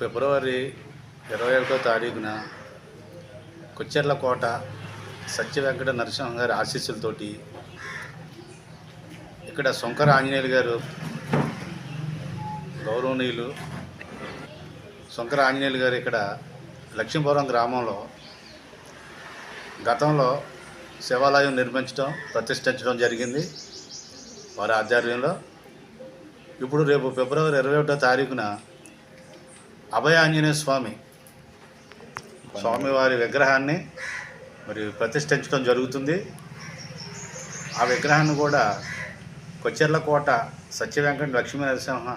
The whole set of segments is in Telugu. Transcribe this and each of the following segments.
ఫిబ్రవరి ఇరవై ఒకటో తారీఖున కొచ్చెర్ల కోట సత్య వెంకట నరసింహ గారి ఆశీస్సులతోటి ఇక్కడ శంకర ఆంజనేయులు గారు గౌరవనీయులు శంకర ఆంజనేయులు గారు ఇక్కడ లక్ష్మీపురం గ్రామంలో గతంలో శివాలయం నిర్మించడం ప్రతిష్ఠించడం జరిగింది వారి ఆధ్వర్యంలో. ఇప్పుడు రేపు ఫిబ్రవరి ఇరవై ఒకటో తారీఖున అభయ ఆంజనేయ స్వామి. స్వామివారి విగ్రహాన్ని మరి ప్రతిష్ఠించడం జరుగుతుంది. ఆ విగ్రహాన్ని కూడా కొచ్చెర్లకోట కోట సత్య వెంకట లక్ష్మీ నరసింహ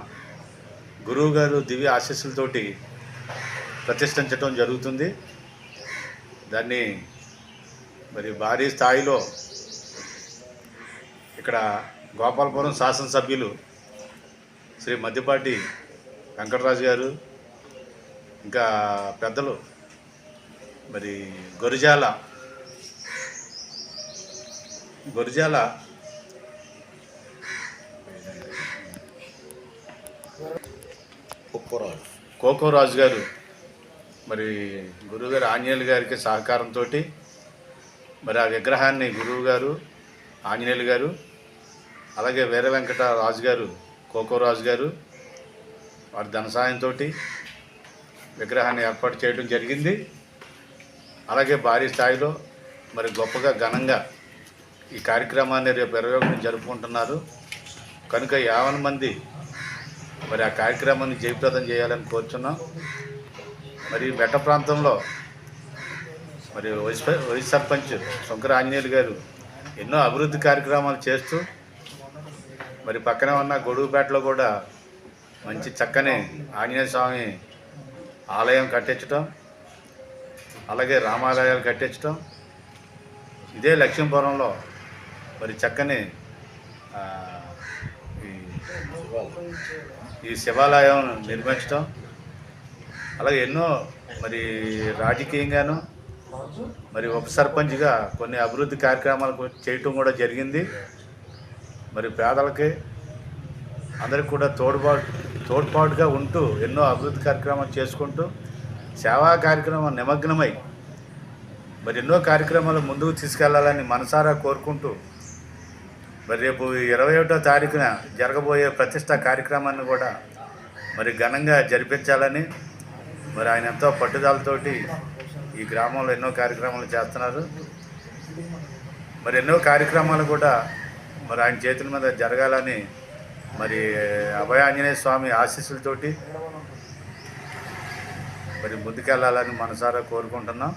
గురువు గారు దివ్య ఆశీస్సులతోటి ప్రతిష్ఠించడం జరుగుతుంది. దాన్ని మరి భారీ స్థాయిలో ఇక్కడ గోపాలపురం శాసనసభ్యులు శ్రీ మద్దిపాటి వెంకటరాజు గారు ఇంకా పెద్దలు మరి గొరిజాల గొరిజాల కోకోరాజు. గారు మరి గురువుగారు ఆంజనేయులు గారికి సహకారంతో మరి ఆ విగ్రహాన్ని గురువు గారు ఆంజనేయులు గారు అలాగే వీర వెంకట రాజు గారు కోకోరాజు గారు వారి ధన సాయంతో విగ్రహాన్ని ఏర్పాటు చేయడం జరిగింది. అలాగే భారీ స్థాయిలో మరి గొప్పగా ఘనంగా ఈ కార్యక్రమాన్ని రేపు ఇరవై ఒకటిని జరుపుకుంటున్నారు. కనుక యావన మంది మరి ఆ కార్యక్రమాన్ని జయప్రదం చేయాలని కోరుచున్నాం. మరి మెట్ట ప్రాంతంలో మరి వైస్ వైస్ సర్పంచ్ శంకర ఆంజనేయులు గారు ఎన్నో అభివృద్ధి కార్యక్రమాలు చేస్తూ మరి పక్కనే ఉన్న గొడుగుపేటలో కూడా మంచి చక్కని ఆంజనేయ స్వామి ఆలయం కట్టించటం అలాగే రామాలయాలు కట్టించటం. ఇదే లక్ష్మీపురంలో మరి చక్కని ఈ ఈ శివాలయం నిర్మించడం అలాగే ఎన్నో మరి రాజకీయంగాను మరి ఉప సర్పంచ్గా కొన్ని అభివృద్ధి కార్యక్రమాలు చేయటం కూడా జరిగింది. మరి పేదలకి అందరికి కూడా తోడ్పాటు తోడ్పాటుగా ఉంటూ ఎన్నో అభివృద్ధి కార్యక్రమాలు చేసుకుంటూ సేవా కార్యక్రమం నిమగ్నమై మరి ఎన్నో కార్యక్రమాలు ముందుకు తీసుకెళ్ళాలని మనసారా కోరుకుంటూ మరి రేపు ఇరవై ఒకటో తారీఖున జరగబోయే ప్రతిష్ట కార్యక్రమాన్ని కూడా మరి ఘనంగా జరిపించాలని మరి ఆయన ఎంతో పట్టుదలతోటి ఈ గ్రామంలో ఎన్నో కార్యక్రమాలు చేస్తున్నారు. మరి ఎన్నో కార్యక్రమాలు కూడా మరి ఆయన చేతుల మీద జరగాలని మరి అభయ ఆంజనేయ స్వామి ఆశీస్సులతోటి మరి ముందుకెళ్ళాలని మనసారా కోరుకుంటున్నాం.